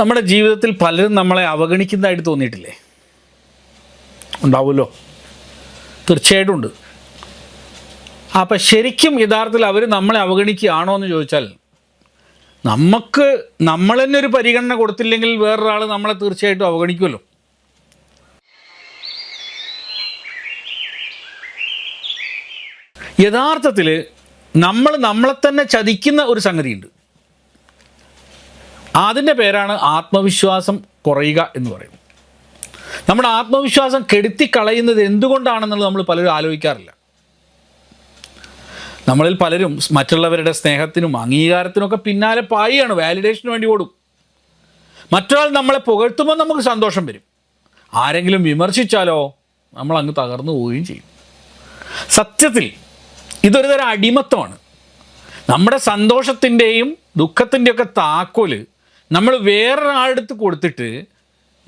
നമ്മുടെ ജീവിതത്തിൽ പലരും നമ്മളെ അവഗണിക്കുന്നതായിട്ട് തോന്നിയിട്ടില്ലേ? ഉണ്ടാവുമല്ലോ. തീർച്ചയായിട്ടും ഉണ്ട്. അപ്പം ശരിക്കും യഥാർത്ഥത്തിൽ അവർ നമ്മളെ അവഗണിക്കുകയാണോ എന്ന് ചോദിച്ചാൽ നമുക്ക് നമ്മൾ തന്നെ ഒരു പരിഗണന കൊടുത്തില്ലെങ്കിൽ വേറൊരാൾ നമ്മളെ തീർച്ചയായിട്ടും അവഗണിക്കുമല്ലോ. യഥാർത്ഥത്തിൽ നമ്മൾ നമ്മളെ തന്നെ ചതിക്കുന്ന ഒരു സംഗതിയുണ്ട്. അതിന്റെ പേരാണ് ആത്മവിശ്വാസം കുറയുക എന്ന് പറയും നമ്മുടെ ആത്മവിശ്വാസം കെടുത്തി കളയുന്നത് എന്തുകൊണ്ടാണെന്നുള്ളത് നമ്മൾ പലരും ആലോചിക്കാറില്ല. നമ്മളിൽ പലരും മറ്റുള്ളവരുടെ സ്നേഹത്തിനും അംഗീകാരത്തിനുമൊക്കെ പിന്നാലെ പായിയാണ് വാലിഡേഷന് വേണ്ടി ഓടും. മറ്റൊരാൾ നമ്മളെ പുകഴ്ത്തുമ്പോൾ നമുക്ക് സന്തോഷം വരും. ആരെങ്കിലും വിമർശിച്ചാലോ നമ്മൾ അങ്ങ് തകർന്നു പോവുകയും ചെയ്യും. സത്യത്തിൽ ഇതൊരു തരം അടിമത്തമാണ്. നമ്മുടെ സന്തോഷത്തിന്റെയും ദുഃഖത്തിന്റെയൊക്കെ താക്കോൽ നമ്മൾ വേറൊരാളടുത്ത് കൊടുത്തിട്ട്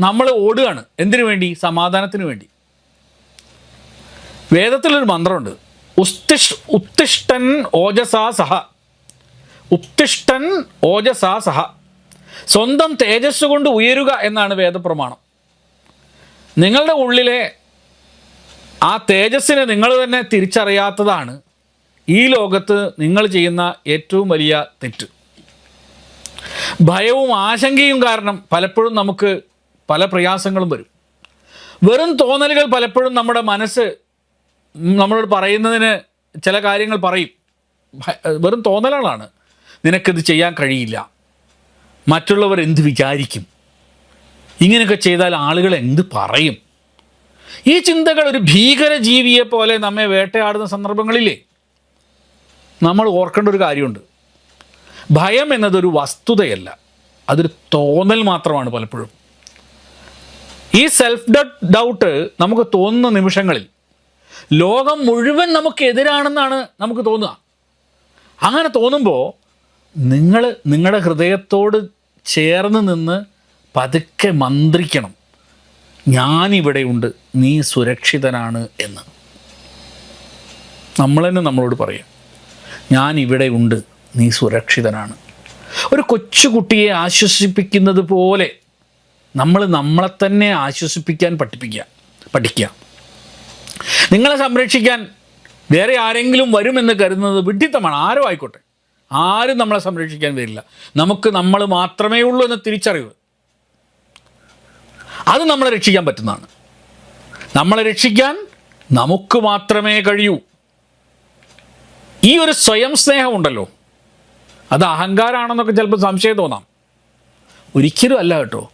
നമ്മൾ ഓടുകയാണ്. എന്തിനു വേണ്ടി? സമാധാനത്തിന് വേണ്ടി. വേദത്തിലൊരു മന്ത്രമുണ്ട്. ഉസ്തിഷ് ഉത്തിഷ്ടൻ ഓജസാ സഹ. ഉത്തിഷ്ടൻ ഓജസാ സഹ. സ്വന്തം തേജസ് കൊണ്ട് ഉയരുക എന്നാണ് വേദപ്രമാണം. നിങ്ങളുടെ ഉള്ളിലെ ആ തേജസ്സിനെ നിങ്ങൾ തന്നെ തിരിച്ചറിയാത്തതാണ് ഈ ലോകത്ത് നിങ്ങൾ ചെയ്യുന്ന ഏറ്റവും വലിയ തെറ്റ്. ഭയവും ആശങ്കയും കാരണം പലപ്പോഴും നമുക്ക് പല പ്രയാസങ്ങളും വരും. വെറും തോന്നലുകൾ പലപ്പോഴും നമ്മുടെ മനസ്സ് നമ്മളോട് പറയുന്നതിന് ചില കാര്യങ്ങൾ പറയും. വെറും തോന്നലുകളാണ്. നിനക്കിത് ചെയ്യാൻ കഴിയില്ല. മറ്റുള്ളവർ എന്ത് വിചാരിക്കും? ഇങ്ങനെയൊക്കെ ചെയ്താൽ ആളുകൾ എന്ത് പറയും? ഈ ചിന്തകൾ ഒരു ഭീകര ജീവിയെ പോലെ നമ്മെ വേട്ടയാടുന്ന സന്ദർഭങ്ങളില്ലേ? നമ്മൾ ഓർക്കേണ്ട ഒരു കാര്യമുണ്ട്. ഭയം എന്നതൊരു വസ്തുതയല്ല. അതൊരു തോന്നൽ മാത്രമാണ് പലപ്പോഴും. ഈ സെൽഫ് ഡൗട്ട് നമുക്ക് തോന്നുന്ന നിമിഷങ്ങളിൽ ലോകം മുഴുവൻ നമുക്ക് എതിരാണെന്നാണ് നമുക്ക് തോന്നുക. അങ്ങനെ തോന്നുമ്പോൾ നിങ്ങൾ നിങ്ങളുടെ ഹൃദയത്തോട് ചേർന്ന് നിന്ന് പതുക്കെ മന്ത്രിക്കണം. ഞാനിവിടെയുണ്ട് നീ സുരക്ഷിതനാണ് എന്ന്. നമ്മൾ തന്നെ നമ്മളോട് പറയാം. ഉണ്ട് നീ സുരക്ഷിതനാണ്. ഒരു കൊച്ചുകുട്ടിയെ ആശ്വസിപ്പിക്കുന്നത് പോലെ നമ്മൾ നമ്മളെ തന്നെ ആശ്വസിപ്പിക്കാൻ പഠിപ്പിക്കുക പഠിക്കുക. നിങ്ങളെ സംരക്ഷിക്കാൻ വേറെ ആരെങ്കിലും വരുമെന്ന് കരുതുന്നത് വിഡ്ഢിത്തമാണ്. ആരും ആയിക്കോട്ടെ. ആരും നമ്മളെ സംരക്ഷിക്കാൻ വരില്ല. നമുക്ക് നമ്മൾ മാത്രമേ ഉള്ളൂ എന്ന തിരിച്ചറിവ്. അത് നമ്മളെ രക്ഷിക്കാൻ പറ്റുന്നതാണ്. നമ്മളെ രക്ഷിക്കാൻ നമുക്ക് മാത്രമേ കഴിയൂ. ഈ ഒരു സ്വയം സ്നേഹമുണ്ടല്ലോ. അത് അഹങ്കാരമാണെന്നൊക്കെ ചിലപ്പോൾ സംശയം തോന്നാം. ഒരിക്കലും അല്ല കേട്ടോ.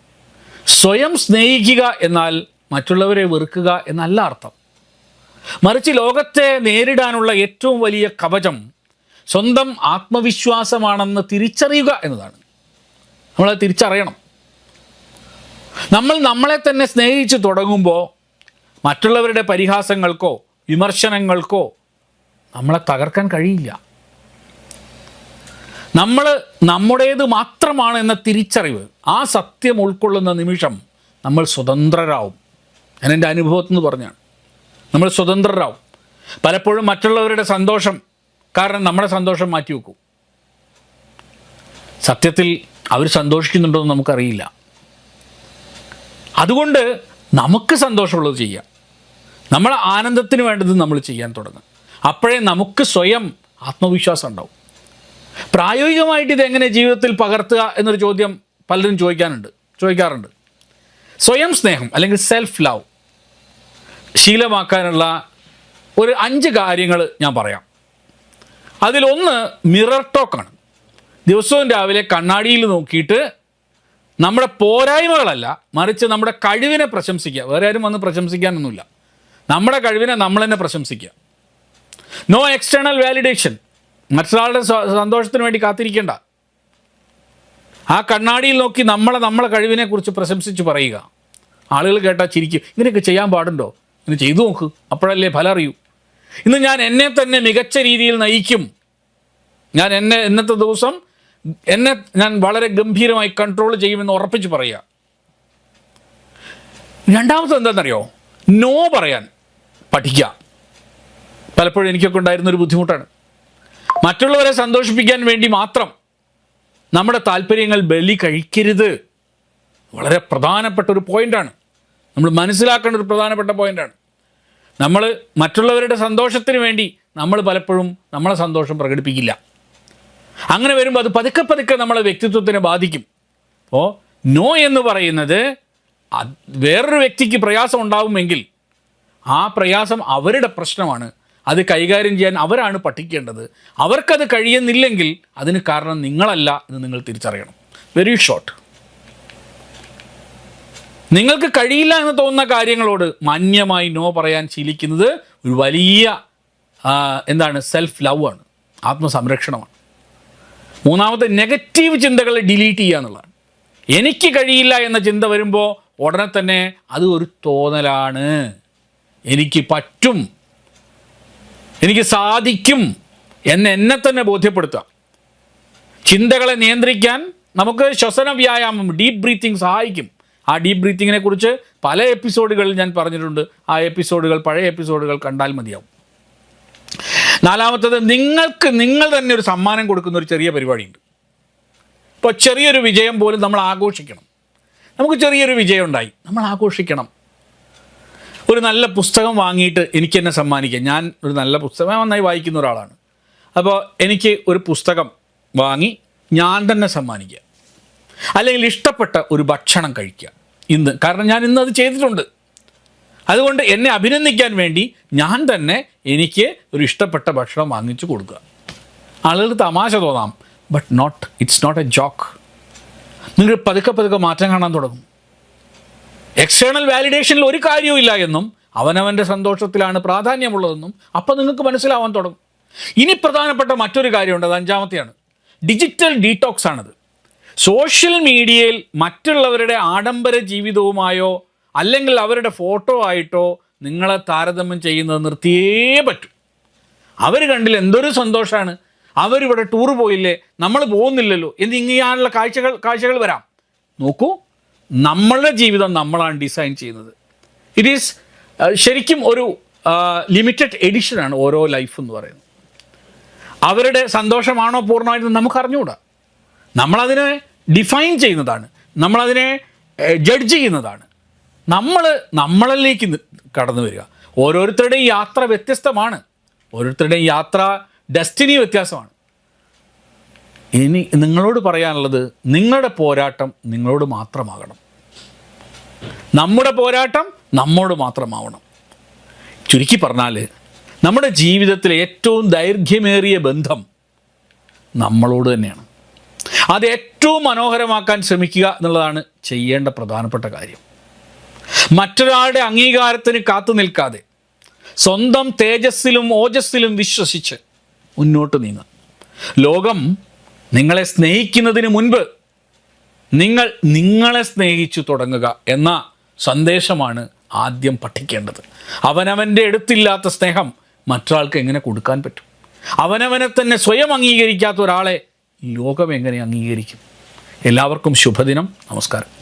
സ്വയം സ്നേഹിക്കുക എന്നാൽ മറ്റുള്ളവരെ വെറുക്കുക എന്നല്ല അർത്ഥം. മറിച്ച് ലോകത്തെ നേരിടാനുള്ള ഏറ്റവും വലിയ കവചം സ്വന്തം ആത്മവിശ്വാസമാണെന്ന് തിരിച്ചറിയുക എന്നതാണ്. നമ്മളത് തിരിച്ചറിയണം. നമ്മൾ നമ്മളെ തന്നെ സ്നേഹിച്ച് തുടങ്ങുമ്പോൾ മറ്റുള്ളവരുടെ പരിഹാസങ്ങൾക്കോ വിമർശനങ്ങൾക്കോ നമ്മളെ തകർക്കാൻ കഴിയില്ല. നമ്മൾ നമ്മുടേത് മാത്രമാണ് എന്ന തിരിച്ചറിവ് ആ സത്യം ഉൾക്കൊള്ളുന്ന നിമിഷം നമ്മൾ സ്വതന്ത്രരാവും. ഞാൻ എന്റെ അനുഭവത്തിൽ നിന്ന് പറഞ്ഞാണ്. നമ്മൾ സ്വതന്ത്രരാവും. പലപ്പോഴും മറ്റുള്ളവരുടെ സന്തോഷം കാരണം നമ്മുടെ സന്തോഷം മാറ്റി വെക്കും. സത്യത്തിൽ അവർ സന്തോഷിക്കുന്നുണ്ടോ എന്ന് നമുക്കറിയില്ല. അതുകൊണ്ട് നമുക്ക് സന്തോഷമുള്ളത് ചെയ്യാം. നമ്മളെ ആനന്ദത്തിന് വേണ്ടത് നമ്മൾ ചെയ്യാൻ തുടങ്ങും അപ്പോഴേ നമുക്ക് സ്വയം ആത്മവിശ്വാസം ഉണ്ടാവും. പ്രായോഗികമായിട്ട് ഇതെങ്ങനെ ജീവിതത്തിൽ പകർത്തുക എന്നൊരു ചോദ്യം പലരും ചോദിക്കാനുണ്ട് ചോദിക്കാറുണ്ട്. സ്വയം സ്നേഹം അല്ലെങ്കിൽ സെൽഫ് ലവ് ശീലമാക്കാനുള്ള ഒരു അഞ്ച് കാര്യങ്ങൾ ഞാൻ പറയാം. അതിലൊന്ന് മിറർ ടോക്കാണ് ദിവസവും രാവിലെ കണ്ണാടിയിൽ നോക്കിയിട്ട് നമ്മുടെ പോരായ്മകളല്ല മറിച്ച് നമ്മുടെ കഴിവിനെ പ്രശംസിക്കുക. വേറെ ആരും വന്ന് പ്രശംസിക്കാനൊന്നുമില്ല. നമ്മുടെ കഴിവിനെ നമ്മൾ തന്നെ പ്രശംസിക്കുക. നോ എക്സ്റ്റേണൽ വാലിഡേഷൻ മറ്റൊരാളുടെ സന്തോഷത്തിന് വേണ്ടി കാത്തിരിക്കേണ്ട. ആ കണ്ണാടിയിൽ നോക്കി നമ്മളെ നമ്മളെ കഴിവിനെ കുറിച്ച് പ്രശംസിച്ച് പറയുക. ആളുകൾ കേട്ടാൽ ചിരിക്കും. ഇങ്ങനെയൊക്കെ ചെയ്യാൻ പാടുണ്ടോ? ഇങ്ങനെ ചെയ്തു നോക്ക്. അപ്പോഴല്ലേ ഫലം അറിയൂ ഇന്ന് ഞാൻ എന്നെ തന്നെ മികച്ച രീതിയിൽ നയിക്കും. ഞാൻ എന്നെ ഇന്നത്തെ ദിവസം എന്നെ ഞാൻ വളരെ ഗംഭീരമായി കൺട്രോൾ ചെയ്യുമെന്ന് ഉറപ്പിച്ച് പറയുക. രണ്ടാമത്തെ എന്താണെന്നറിയോ? നോ പറയാൻ പഠിക്കുക. പലപ്പോഴും എനിക്കൊക്കെ ഉണ്ടായിരുന്ന ഒരു ബുദ്ധിമുട്ടാണ്. മറ്റുള്ളവരെ സന്തോഷിപ്പിക്കാൻ വേണ്ടി മാത്രം നമ്മുടെ താല്പര്യങ്ങൾ ബലി കഴിക്കരുത്. വളരെ പ്രധാനപ്പെട്ട ഒരു പോയിന്റാണ് നമ്മൾ മനസ്സിലാക്കേണ്ട ഒരു പ്രധാനപ്പെട്ട പോയിന്റാണ് നമ്മൾ മറ്റുള്ളവരുടെ സന്തോഷത്തിന് വേണ്ടി നമ്മൾ പലപ്പോഴും നമ്മളെ സന്തോഷം പ്രകടിപ്പിക്കില്ല. അങ്ങനെ വരുമ്പോൾ അത് പതുക്കെ പതുക്കെ നമ്മളെ വ്യക്തിത്വത്തിനെ ബാധിക്കും. അപ്പോൾ നോ എന്ന് പറയുന്നത് വേറൊരു വ്യക്തിക്ക് പ്രയാസം ഉണ്ടാവുമെങ്കിൽ ആ പ്രയാസം അവരുടെ പ്രശ്നമാണ്. അത് കൈകാര്യം ചെയ്യാൻ അവരാണ് പഠിക്കേണ്ടത്. അവർക്കത് കഴിയുന്നില്ലെങ്കിൽ അതിന് കാരണം നിങ്ങളല്ല എന്ന് നിങ്ങൾ തിരിച്ചറിയണം. വെരി ഷോർട്ട് നിങ്ങൾക്ക് കഴിയില്ല എന്ന് തോന്നുന്ന കാര്യങ്ങളോട് മാന്യമായി നോ പറയാൻ ശീലിക്കുന്നത് ഒരു വലിയ എന്താണ് സെൽഫ് ലവ് ആണ്. ആത്മസംരക്ഷണമാണ്. മൂന്നാമത്തെ നെഗറ്റീവ് ചിന്തകളെ ഡിലീറ്റ് ചെയ്യുക എന്നുള്ളതാണ്. എനിക്ക് കഴിയില്ല എന്ന ചിന്ത വരുമ്പോൾ ഉടനെ തന്നെ അത് ഒരു തോന്നലാണ്. എനിക്ക് പറ്റും. എനിക്ക് സാധിക്കും എന്ന് എന്നെ തന്നെ ബോധ്യപ്പെടുത്തുക. ചിന്തകളെ നിയന്ത്രിക്കാൻ നമുക്ക് ശ്വസന വ്യായാമം ഡീപ്പ് ബ്രീത്തിങ് സഹായിക്കും. ആ ഡീപ്പ് ബ്രീത്തിങ്ങിനെ കുറിച്ച് പല എപ്പിസോഡുകളിൽ ഞാൻ പറഞ്ഞിട്ടുണ്ട്. ആ എപ്പിസോഡുകൾ പഴയ എപ്പിസോഡുകൾ കണ്ടാൽ മതിയാവും. നാലാമത്തത് നിങ്ങൾക്ക് നിങ്ങൾ തന്നെ ഒരു സമ്മാനം കൊടുക്കുന്ന ഒരു ചെറിയ പരിപാടിയുണ്ട്. ഇപ്പോൾ ചെറിയൊരു വിജയം പോലും നമ്മൾ ആഘോഷിക്കണം. നമുക്ക് ചെറിയൊരു വിജയം ഉണ്ടായി. നമ്മൾ ആഘോഷിക്കണം. ഒരു നല്ല പുസ്തകം വാങ്ങിയിട്ട് എനിക്ക് എന്നെ സമ്മാനിക്കാം ഞാൻ ഒരു നല്ല പുസ്തകം നന്നായി വായിക്കുന്ന ഒരാളാണ്. അപ്പോൾ എനിക്ക് ഒരു പുസ്തകം വാങ്ങി ഞാൻ തന്നെ സമ്മാനിക്കുക. അല്ലെങ്കിൽ ഇഷ്ടപ്പെട്ട ഒരു ഭക്ഷണം കഴിക്കുക. ഇന്ന് കാരണം ഞാൻ ഇന്ന് അത് ചെയ്തിട്ടുണ്ട്. അതുകൊണ്ട് എന്നെ അഭിനന്ദിക്കാൻ വേണ്ടി ഞാൻ തന്നെ എനിക്ക് ഒരു ഇഷ്ടപ്പെട്ട ഭക്ഷണം വാങ്ങിച്ചു കൊടുക്കുക. ആളുകൾ തമാശ തോന്നാം but not it's not a joke നിങ്ങൾ പതുക്കെ പതുക്കെ മാറ്റം കാണാൻ തുടങ്ങും. എക്സ്റ്റേണൽ വാലിഡേഷനിൽ ഒരു കാര്യവുമില്ല എന്നും അവനവന്റെ സന്തോഷത്തിലാണ് പ്രാധാന്യമുള്ളതെന്നും അപ്പം നിങ്ങൾക്ക് മനസ്സിലാവാൻ തുടങ്ങും. ഇനി പ്രധാനപ്പെട്ട മറ്റൊരു കാര്യമുണ്ട് അത് അഞ്ചാമത്തെയാണ്. ഡിജിറ്റൽ ഡീടോക്സ് ആണത്. സോഷ്യൽ മീഡിയയിൽ മറ്റുള്ളവരുടെ ആഡംബര ജീവിതവുമായോ അല്ലെങ്കിൽ അവരുടെ ഫോട്ടോ ആയിട്ടോ നിങ്ങളെ താരതമ്യം ചെയ്യുന്നത് നിർത്തിയേ പറ്റൂ. അവർ കണ്ടിൽ എന്തൊരു സന്തോഷമാണ് അവരിവിടെ ടൂർ പോയില്ലേ നമ്മൾ പോകുന്നില്ലല്ലോ എന്നിങ്ങനെയാണുള്ള കാഴ്ചകൾ കാഴ്ചകൾ വരാം. നോക്കൂ നമ്മളുടെ ജീവിതം നമ്മളാണ് ഡിസൈൻ ചെയ്യുന്നത്. ഇറ്റ് ഈസ് ശരിക്കും ഒരു ലിമിറ്റഡ് എഡിഷനാണ് ഓരോ ലൈഫ് എന്ന് പറയുന്നത്. അവരുടെ സന്തോഷമാണോ പൂർണമായിട്ട് നമുക്ക് അറിഞ്ഞുകൂടാ നമ്മളതിനെ ഡിഫൈൻ ചെയ്യുന്നതാണ്. നമ്മളതിനെ ജഡ്ജ് ചെയ്യുന്നതാണ്. നമ്മൾ നമ്മളിലേക്ക് കടന്നു വരിക. ഓരോരുത്തരുടെയും യാത്ര വ്യത്യസ്തമാണ്. ഓരോരുത്തരുടെയും യാത്ര ഡെസ്റ്റിനി വ്യത്യാസമാണ്. ഇനി നിങ്ങളോട് പറയാനുള്ളത് നിങ്ങളുടെ പോരാട്ടം നിങ്ങളോട് മാത്രമാകണം. നമ്മുടെ പോരാട്ടം നമ്മോട് മാത്രമാവണം. ചുരുക്കി പറഞ്ഞാൽ നമ്മുടെ ജീവിതത്തിലെ ഏറ്റവും ദൈർഘ്യമേറിയ ബന്ധം നമ്മളോട് തന്നെയാണ്. അത് ഏറ്റവും മനോഹരമാക്കാൻ ശ്രമിക്കുക എന്നുള്ളതാണ് ചെയ്യേണ്ട പ്രധാനപ്പെട്ട കാര്യം. മറ്റൊരാളുടെ അംഗീകാരത്തിന് കാത്തു നിൽക്കാതെ സ്വന്തം തേജസ്സിലും ഓജസ്സിലും വിശ്വസിച്ച് മുന്നോട്ട് നീങ്ങുക. ലോകം നിങ്ങളെ സ്നേഹിക്കുന്നതിന് മുൻപ് നിങ്ങൾ നിങ്ങളെ സ്നേഹിച്ചു തുടങ്ങുക എന്ന സന്ദേശമാണ് ആദ്യം പഠിക്കേണ്ടത്. അവനവന്റെ എടുത്തില്ലാത്ത സ്നേഹം മറ്റൊരാൾക്ക് എങ്ങനെ കൊടുക്കാൻ പറ്റും? അവനവനെ തന്നെ സ്വയം അംഗീകരിക്കാത്ത ഒരാളെ ലോകം എങ്ങനെ അംഗീകരിക്കും? എല്ലാവർക്കും ശുഭദിനം. നമസ്കാരം.